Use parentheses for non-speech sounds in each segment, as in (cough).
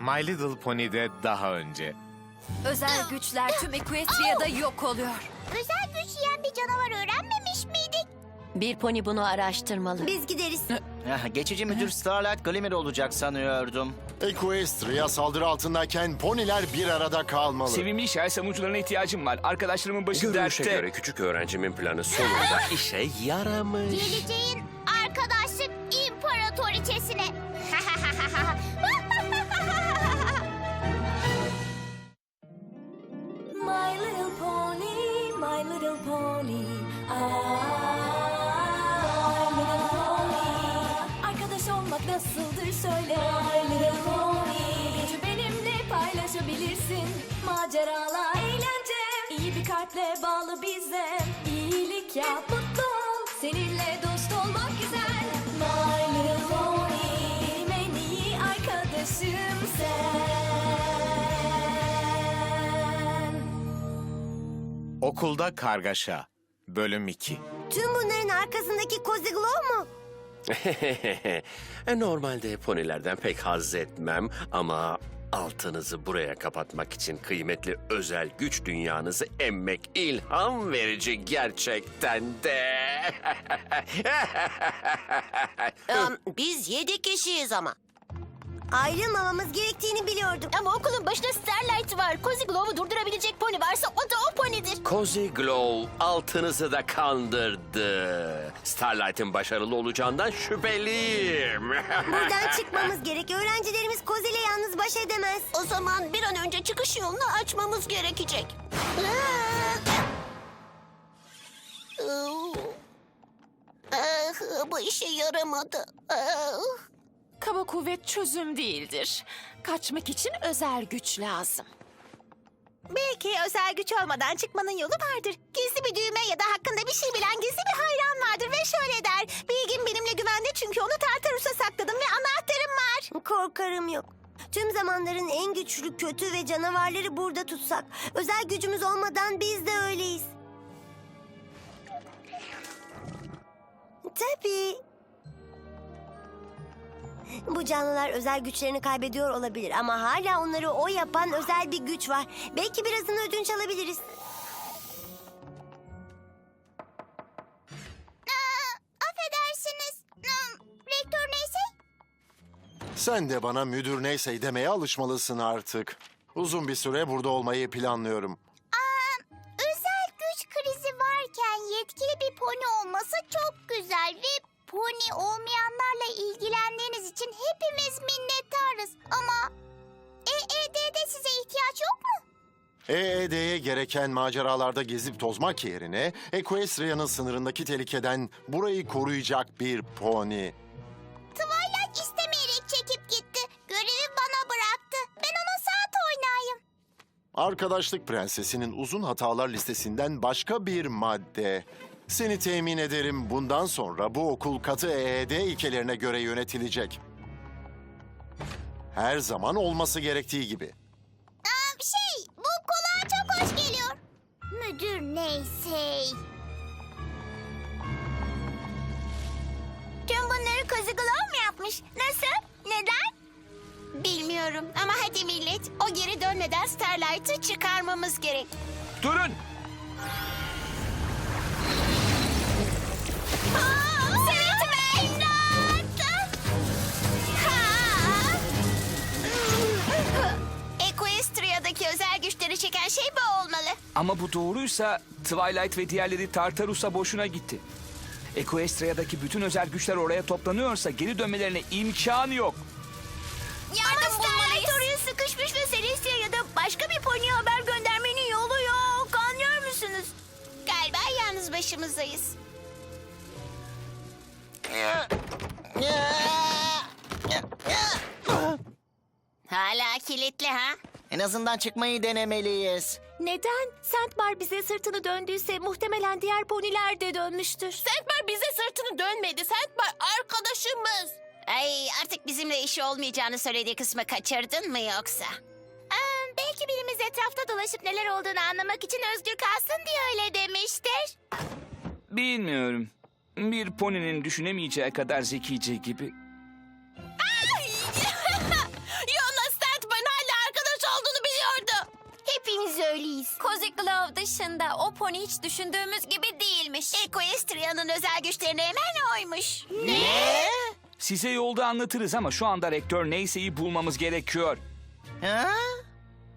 My Little Pony'de daha önce. Özel güçler tüm Equestria'da yok oluyor. Özel güç yiyen bir canavar öğrenmemiş miydik? Bir pony bunu araştırmalı. Biz gideriz. Ah, Geçici müdür Starlight Glimmer olacak sanıyordum. Equestria saldırı altındayken poniler bir arada kalmalı. Sevimli şer savunucularına ihtiyacım var. Arkadaşlarımın başı Görünüşe dertte. göre küçük öğrencimin planı sonunda işe yaramış. Geleceğin arkadaşlık imparatoriçesine. Little pony, my little pony. I, my little pony. Arkadaş olmak nasıldır söyle. My little pony. Gücü benimle paylaşabilirsin. Maceralar, eğlence. İyi bir kalple bağlı bize. İyilik yap, Okulda Kargaşa. Bölüm 2. Tüm bunların arkasındaki Cozy Glow mu? (laughs) E, Normalde ponilerden pek haz etmem ama altınızı buraya kapatmak için kıymetli özel güç dünyanızı emmek ilham verici gerçekten de. (laughs) biz yedi kişiyiz ama. Ayrılmamamız gerektiğini biliyordum. Ama okulun başında Starlight var. Cozy Glow'u durdurabilecek pony varsa o da o ponydir. Cozy Glow altınızı da kandırdı. Starlight'ın başarılı olacağından şüpheliyim. (laughs) Buradan çıkmamız gerek. Öğrencilerimiz Cozy ile yalnız baş edemez. O zaman bir an önce çıkış yolunu açmamız gerekecek. Ah, Bu işe yaramadı. Ah. Kaba kuvvet çözüm değildir. Kaçmak için özel güç lazım. Belki özel güç olmadan çıkmanın yolu vardır. Gizli bir düğme ya da hakkında bir şey bilen gizli bir hayran vardır ve şöyle der. Bilgin benimle güvende çünkü onu Tartarus'a sakladım ve anahtarım var. Korkarım yok. Tüm zamanların en güçlü kötü ve canavarları burada tutsak. Özel gücümüz olmadan biz de öyleyiz. Tabii. Bu canlılar özel güçlerini kaybediyor olabilir ama hala onları o yapan özel bir güç var. Belki birazını ödünç alabiliriz. Affedersiniz. Rektör neyse? Sen de bana müdür neyse demeye alışmalısın artık. Uzun bir süre burada olmayı planlıyorum. Gereken maceralarda gezip tozmak yerine Equestria'nın sınırındaki tehlikeden burayı koruyacak bir pony. Twilight istemeyerek çekip gitti. Görevi bana bıraktı. Ben ona saat oynayayım. Arkadaşlık Prensesi'nin uzun hatalar listesinden başka bir madde. Seni temin ederim bundan sonra bu okul katı EED ilkelerine göre yönetilecek. Her zaman olması gerektiği gibi. Neyse. Tüm bunları Cozy Glow mu yapmış? Nasıl? Neden? Bilmiyorum ama hadi millet. O geri dönmeden Starlight'ı çıkarmamız gerek. Durun! Sırıtma güçleri çeken şey bu olmalı. Ama bu doğruysa Twilight ve diğerleri Tartarus'a boşuna gitti. Equestria'daki bütün özel güçler oraya toplanıyorsa geri dönmelerine imkanı yok. Yardım bulmalıyız. oraya sıkışmış ve Celestia ya da başka bir pony'e haber göndermenin yolu yok. Anlıyor musunuz? Galiba yalnız başımızdayız. Hala kilitli ha? En azından çıkmayı denemeliyiz. Neden? Sentmar bize sırtını döndüyse muhtemelen diğer poniler de dönmüştür. Sentmar bize sırtını dönmedi. Sentmar arkadaşımız. Ay artık bizimle işi olmayacağını söylediği kısmı kaçırdın mı yoksa? belki birimiz etrafta dolaşıp neler olduğunu anlamak için özgür kalsın diye öyle demiştir. Bilmiyorum. Bir poninin düşünemeyeceği kadar zekice gibi. Dışında o pony hiç düşündüğümüz gibi değilmiş. Equestria'nın özel güçlerini hemen oymuş. Size yolda anlatırız ama şu anda rektör neyseyi bulmamız gerekiyor. Ha?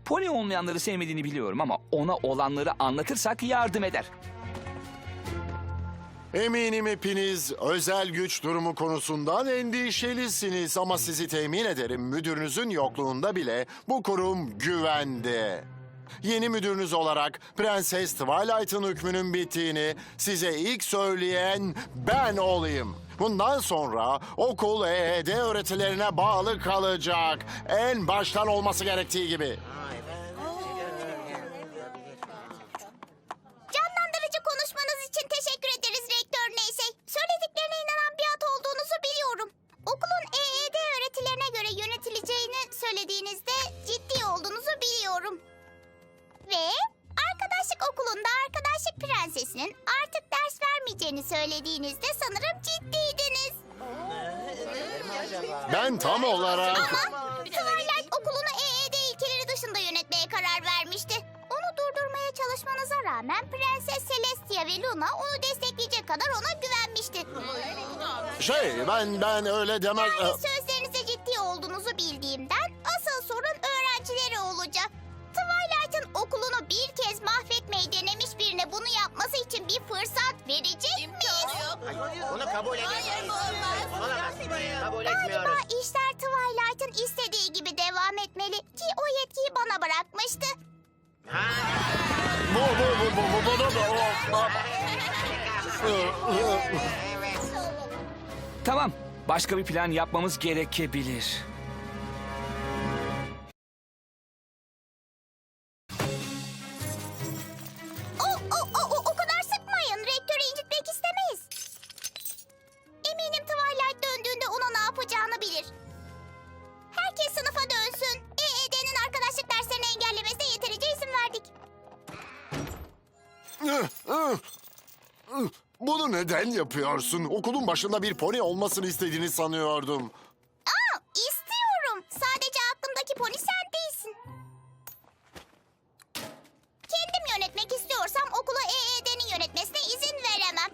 Pony olmayanları sevmediğini biliyorum ama ona olanları anlatırsak yardım eder. Eminim hepiniz özel güç durumu konusundan endişelisiniz ama sizi temin ederim müdürünüzün yokluğunda bile bu kurum güvende. Yeni müdürünüz olarak Prenses Twilight'ın hükmünün bittiğini size ilk söyleyen ben olayım. Bundan sonra okul EED öğretilerine bağlı kalacak. En baştan olması gerektiği gibi. Canlandırıcı konuşmanız için teşekkür ederiz Rektör Neyse. Söylediklerine inanan bir at olduğunuzu biliyorum. Okulun EED öğretilerine göre yönetileceğini söylediğinizde ciddi olduğunuzu biliyorum. Ve arkadaşlık okulunda arkadaşlık prensesinin artık ders vermeyeceğini söylediğinizde sanırım ciddiydiniz. Ben tam olarak... Ama Twilight okulunu EED ilkeleri dışında yönetmeye karar vermişti. Onu durdurmaya çalışmanıza rağmen Prenses Celestia ve Luna onu destekleyecek kadar ona güvenmişti. Şey ben ben öyle demez... Yani sözlerinizde ciddi olduğunuzu bildiğimden asıl sorun öğrencileri olacak. Okulunu bir kez mahvetmeyi denemiş birine bunu yapması için bir fırsat verecek miyiz? Bunu kabul edemeyiz. Olamaz. Kabul Galiba etmiyoruz. işler Twilight'ın istediği gibi devam etmeli ki o yetkiyi bana bırakmıştı. Bu bu bu bu bu bu bu bu. Tamam, başka bir plan yapmamız gerekebilir. Bunu neden yapıyorsun? Okulun başında bir pony olmasını istediğini sanıyordum. Aa, istiyorum. Sadece aklımdaki pony sen değilsin. Kendim yönetmek istiyorsam okulu EED'nin yönetmesine izin veremem.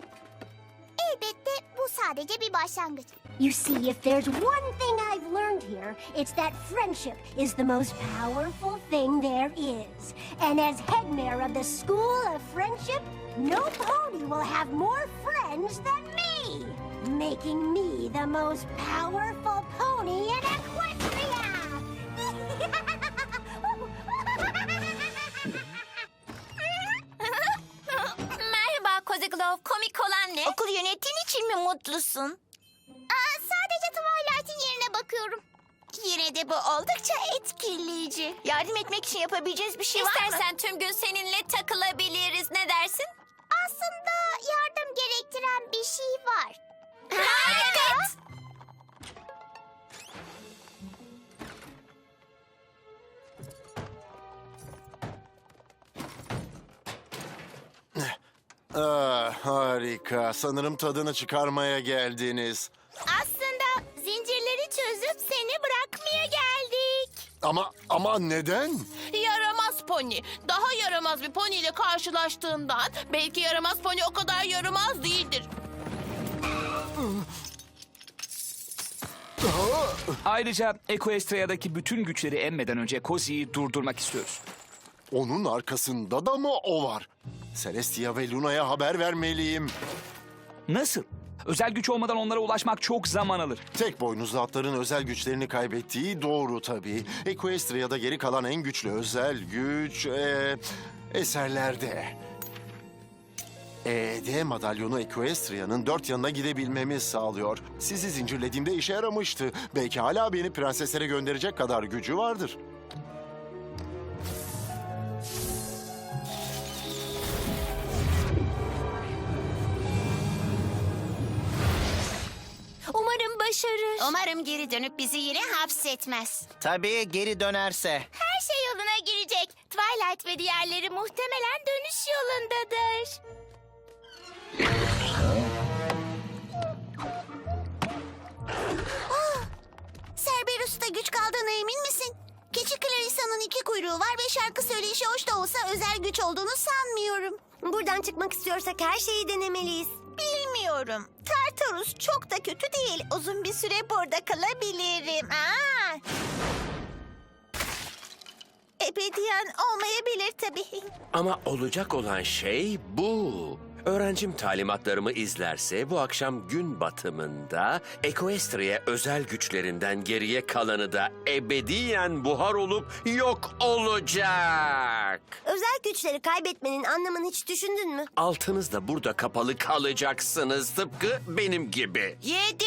Elbette bu sadece bir başlangıç. You see, if there's one thing I've learned here, it's that friendship is the most powerful thing there is. And as head mayor of the School of Friendship, no pony will have more friends than me, making me the most powerful pony in Equestria. (laughs) Merhaba Cozy Glove, komik olan ne? Okul yönettiğin için mi mutlusun? Aa, sadece Twilight'in yerine bakıyorum. Yine de bu oldukça etkileyici. Yardım etmek için yapabileceğiz bir şey var mı? İstersen tüm gün seninle takılabiliriz, ne dersin? Aslında yardım gerektiren bir şey var. Evet. Ah, harika. Sanırım tadını çıkarmaya geldiniz. Ama ama neden? Yaramaz pony. Daha yaramaz bir pony ile karşılaştığından belki yaramaz pony o kadar yaramaz değildir. Ayrıca Equestria'daki bütün güçleri emmeden önce Cozy'yi durdurmak istiyoruz. Onun arkasında da mı o var? Celestia ve Luna'ya haber vermeliyim. Nasıl? Özel güç olmadan onlara ulaşmak çok zaman alır. Tek boynuzlu atların özel güçlerini kaybettiği doğru tabii. Equestria'da geri kalan en güçlü özel güç... eee, eserlerde. ED madalyonu Equestria'nın dört yanına gidebilmemi sağlıyor. Sizi zincirlediğimde işe yaramıştı. Belki hala beni prenseslere gönderecek kadar gücü vardır. Başarır. Umarım geri dönüp bizi yine hapsetmez. Tabii geri dönerse. Her şey yoluna girecek. Twilight ve diğerleri muhtemelen dönüş yolundadır. Ah! Cerberus'ta güç kaldığına emin misin? Keçi Clarissa'nın iki kuyruğu var ve şarkı söyleyişi hoş da olsa özel güç olduğunu sanmıyorum. Buradan çıkmak istiyorsak her şeyi denemeliyiz. Bilmiyorum. Tartarus çok da kötü değil. Uzun bir süre burada kalabilirim. Aa! Ebediyen olmayabilir tabii. Ama olacak olan şey bu. Öğrencim talimatlarımı izlerse bu akşam gün batımında Equestria'ya özel güçlerinden geriye kalanı da ebediyen buhar olup yok olacak. Özel güçleri kaybetmenin anlamını hiç düşündün mü? Altınızda burada kapalı kalacaksınız tıpkı benim gibi. Yedi.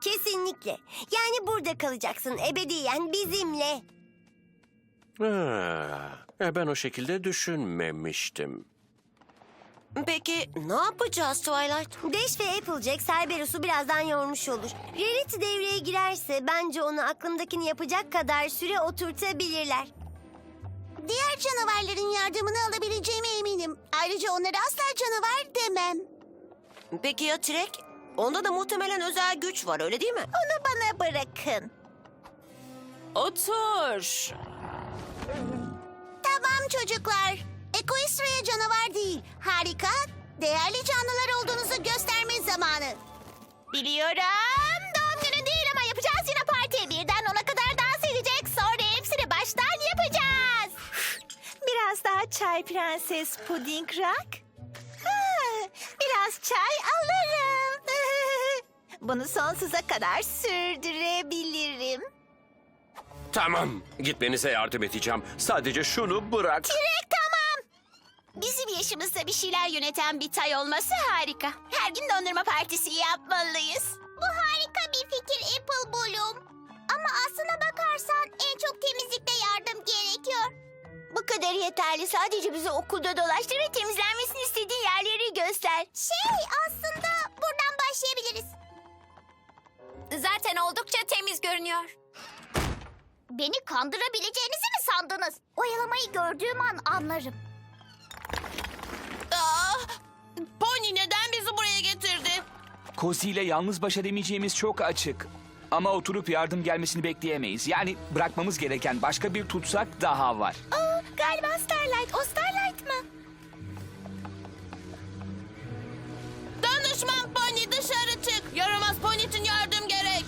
Kesinlikle. Yani burada kalacaksın ebediyen bizimle. Ha, e, ben o şekilde düşünmemiştim. Peki ne yapacağız Twilight? Dash ve Applejack Cerberus'u birazdan yormuş olur. Rarity devreye girerse bence onu aklımdakini yapacak kadar süre oturtabilirler. Diğer canavarların yardımını alabileceğime eminim. Ayrıca onlara asla canavar demem. Peki ya Trek? Onda da muhtemelen özel güç var öyle değil mi? Onu bana bırakın. Otur. Tamam çocuklar. Equestria canavar değil. Harika, değerli canlılar olduğunuzu gösterme zamanı. Biliyorum. Doğum günü değil ama yapacağız yine parti. Birden ona kadar dans edecek. Sonra hepsini baştan yapacağız. (laughs) Biraz daha çay prenses puding rock. Ha, biraz çay alırım. (laughs) Bunu sonsuza kadar sürdürebilirim. Tamam, gitmenize yardım edeceğim. Sadece şunu bırak. Direkt tamam. Bizim yaşımızda bir şeyler yöneten bir tay olması harika. Her gün dondurma partisi yapmalıyız. Bu harika bir fikir Apple Bloom. Ama aslına bakarsan en çok temizlikte yardım gerekiyor. Bu kadar yeterli. Sadece bizi okulda dolaştır ve temizlenmesini istediğin yerleri göster. Şey aslında buradan başlayabiliriz. Zaten oldukça temiz görünüyor. Beni kandırabileceğinizi mi sandınız? Oyalamayı gördüğüm an anlarım. Pony neden bizi buraya getirdi? Cozy ile yalnız baş edemeyeceğimiz çok açık. Ama oturup yardım gelmesini bekleyemeyiz. Yani bırakmamız gereken başka bir tutsak daha var. Aa, galiba Starlight. O Starlight mı? Danışman Pony dışarı çık. Yaramaz Pony için yardım gerek.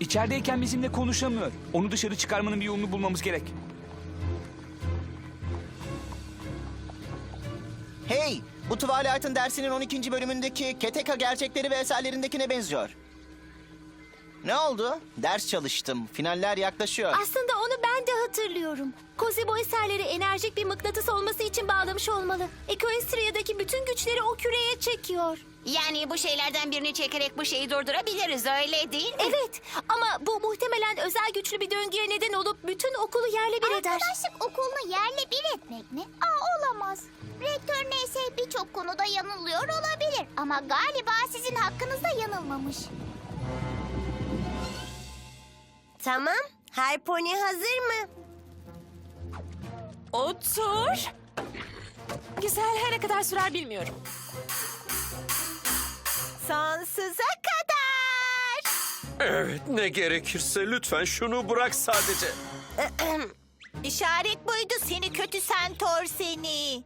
İçerideyken bizimle konuşamıyor. Onu dışarı çıkarmanın bir yolunu bulmamız gerek. Twilight'ın dersinin 12. bölümündeki Keteka gerçekleri ve eserlerindekine benziyor. Ne oldu? Ders çalıştım. Finaller yaklaşıyor. Aslında onu ben de hatırlıyorum. Cozy bu eserleri enerjik bir mıknatıs olması için bağlamış olmalı. Equestria'daki bütün güçleri o küreye çekiyor. Yani bu şeylerden birini çekerek bu şeyi durdurabiliriz öyle değil mi? Evet ama bu muhtemelen özel güçlü bir döngüye neden olup bütün okulu yerle bir eder. Arkadaşlık okulunu yerle bir etmek mi? Aa olamaz. Rektör neyse birçok konuda yanılıyor olabilir. Ama galiba sizin hakkınızda yanılmamış. Tamam. Her pony hazır mı? Otur. Güzel her ne kadar sürer bilmiyorum. Sonsuza kadar. Evet, ne gerekirse lütfen şunu bırak sadece. (clears throat) İşaret buydu seni kötü sentor seni.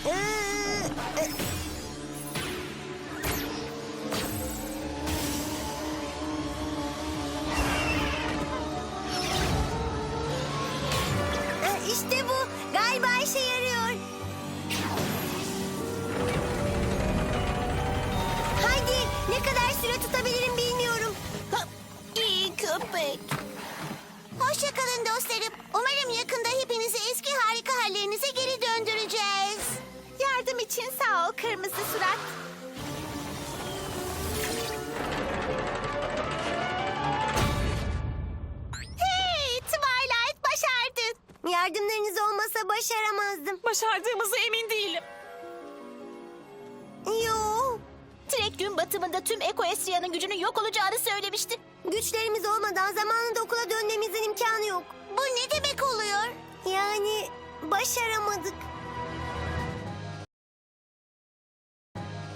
işte (clears throat) dostlarım. Umarım yakında hepinizi eski harika hallerinize geri döndüreceğiz. Yardım için sağ ol kırmızı surat. Hey Twilight başardın. Yardımlarınız olmasa başaramazdım. Başardığımızı emin değilim. Yo. Trek gün batımında tüm Equestria'nın gücünün yok olacağını söylemişti. Güçlerimiz olmadan zamanında okula dönmemizin imkanı yok. Bu ne demek oluyor? Yani başaramadık.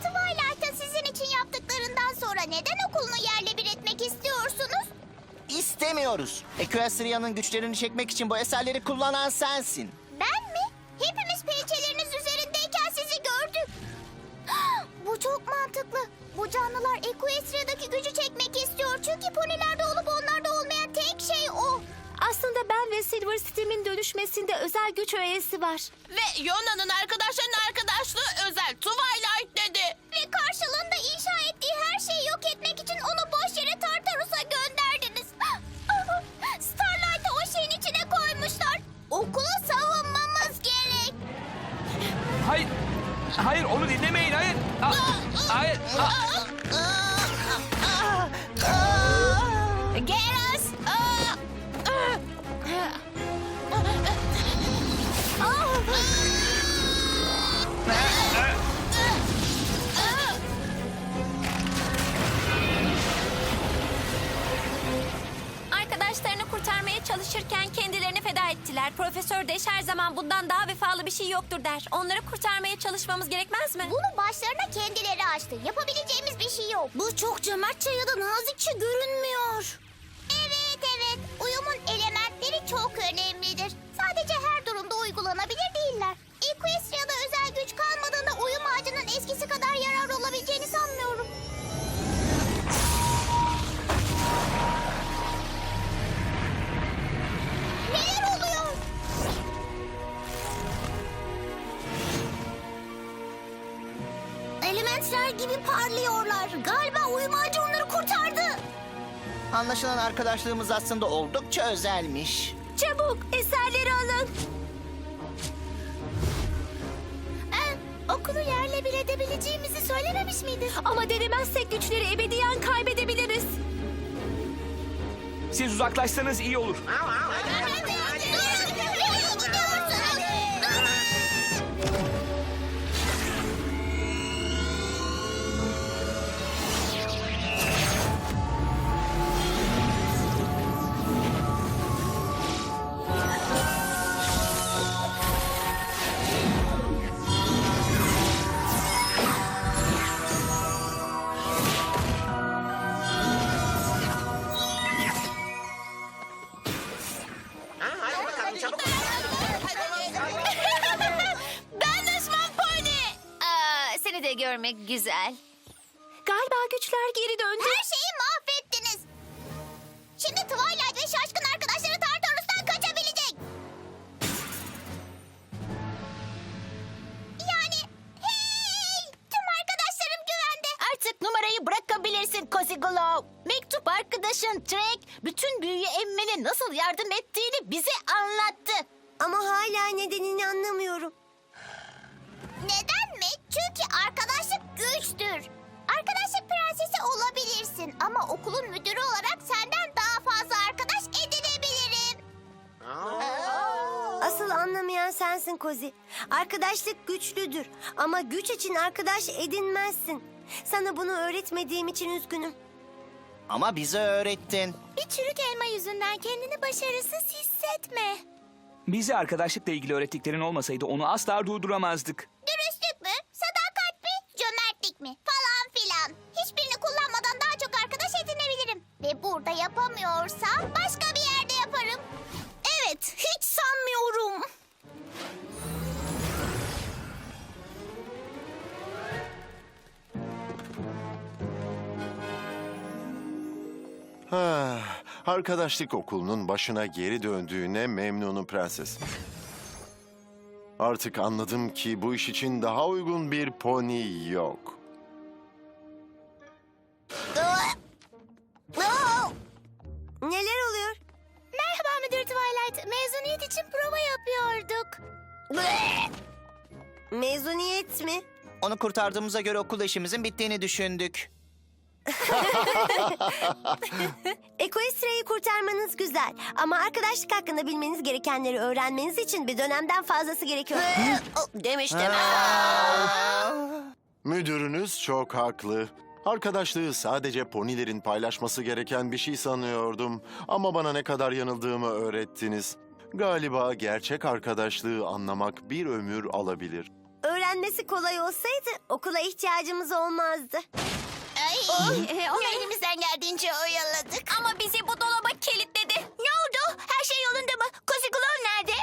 Twilight'a sizin için yaptıklarından sonra neden okulunu yerle bir etmek istiyorsun? istemiyoruz. Equestria'nın güçlerini çekmek için bu eserleri kullanan sensin. Ben mi? Hepimiz pençeleriniz üzerindeyken sizi gördük. (gasps) Bu çok mantıklı. Bu canlılar Equestria'daki gücü çekmek istiyor. Çünkü ponilerde olup onlarda olmayan tek şey o. Aslında ben ve Silver Steam'in dönüşmesinde özel güç öğesi var. Ve Yona'nın arkadaşlarının arkadaşlığı özel. Twilight dedi. Ve karşılığında inşa ettiği her şeyi yok etmek için onu boş yere Tartarus'a gönderdiniz. (laughs) Starlight'ı o şeyin içine koymuşlar. Okulu savunmamız gerek. Hayır. Hayır onu dinlemeyin hayır. Aa, hayır. Aa, ettiler. Profesör Deş her zaman bundan daha vefalı bir şey yoktur der. Onları kurtarmaya çalışmamız gerekmez mi? Bunu başlarına kendileri açtı. Yapabileceğimiz bir şey yok. Bu çok cömertçe ya da nazikçe görünmüyor. Evet evet. Uyumun elementleri çok önemlidir. Sadece her durumda uygulanabilir değiller. Equestria'da özel güç kalmadığında uyum ağacının eskisi kadar yarar olabileceğini sanmıyorum. Gibi parlıyorlar. Galiba uyum ağacı onları kurtardı. Anlaşılan arkadaşlığımız aslında oldukça özelmiş. Çabuk eserleri alın. Ee, okulu yerle bir edebileceğimizi söylememiş miydin? Ama denemezsek güçleri ebediyen kaybedebiliriz. siz uzaklaşsanız iyi olur. Görmek güzel. Galiba güçler geri döndü. Her şeyi mahvettiniz. Şimdi Twilight ve şaşkın arkadaşları Tartarus'tan kaçabilecek. Yani hey! Tüm arkadaşlarım güvende. Artık numarayı bırakabilirsin Cozy Glow. Mektup arkadaşın Trek bütün büyüyü emmene nasıl yardım ettiğini bize anlattı. Ama hala nedenini anlamıyorum. Neden olabilirsin ama okulun müdürü olarak senden daha fazla arkadaş edinebilirim. Asıl anlamayan sensin Kozi. Arkadaşlık güçlüdür ama güç için arkadaş edinmezsin. Sana bunu öğretmediğim için üzgünüm. Ama bize öğrettin. Bir çürük elma yüzünden kendini başarısız hissetme. Bize arkadaşlıkla ilgili öğrettiklerin olmasaydı onu asla durduramazdık. Arkadaşlık okulunun başına geri döndüğüne memnunum prenses. Artık anladım ki bu iş için daha uygun bir pony yok. Neler oluyor? Merhaba Müdür Twilight. Mezuniyet için prova yapıyorduk. Mezuniyet mi? Onu kurtardığımıza göre okul işimizin bittiğini düşündük. (laughs) Equestria'yı kurtarmanız güzel. Ama arkadaşlık hakkında bilmeniz gerekenleri öğrenmeniz için bir dönemden fazlası gerekiyor. Demiştim. Müdürünüz çok haklı. Arkadaşlığı sadece ponilerin paylaşması gereken bir şey sanıyordum. Ama bana ne kadar yanıldığımı öğrettiniz. Galiba gerçek arkadaşlığı anlamak bir ömür alabilir. Öğrenmesi kolay olsaydı okula ihtiyacımız olmazdı. Oh, onu elimizden geldiğince oyaladık. Ama bizi bu dolaba kilitledi. Ne oldu? Her şey yolunda mı? Kozi Glove nerede?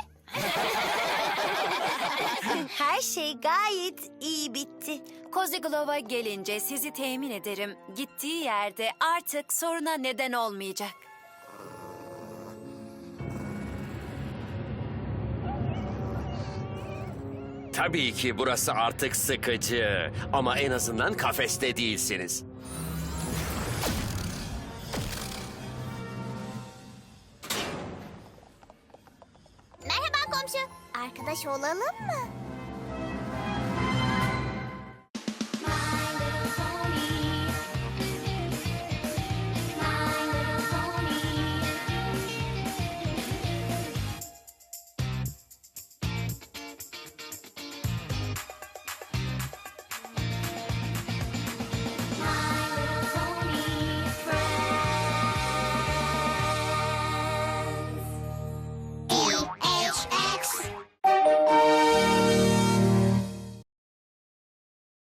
(laughs) Her şey gayet iyi bitti. Koziglov'a gelince sizi temin ederim. Gittiği yerde artık soruna neden olmayacak. Tabii ki burası artık sıkıcı. Ama en azından kafeste değilsiniz. Komşu. Arkadaş olalım mı?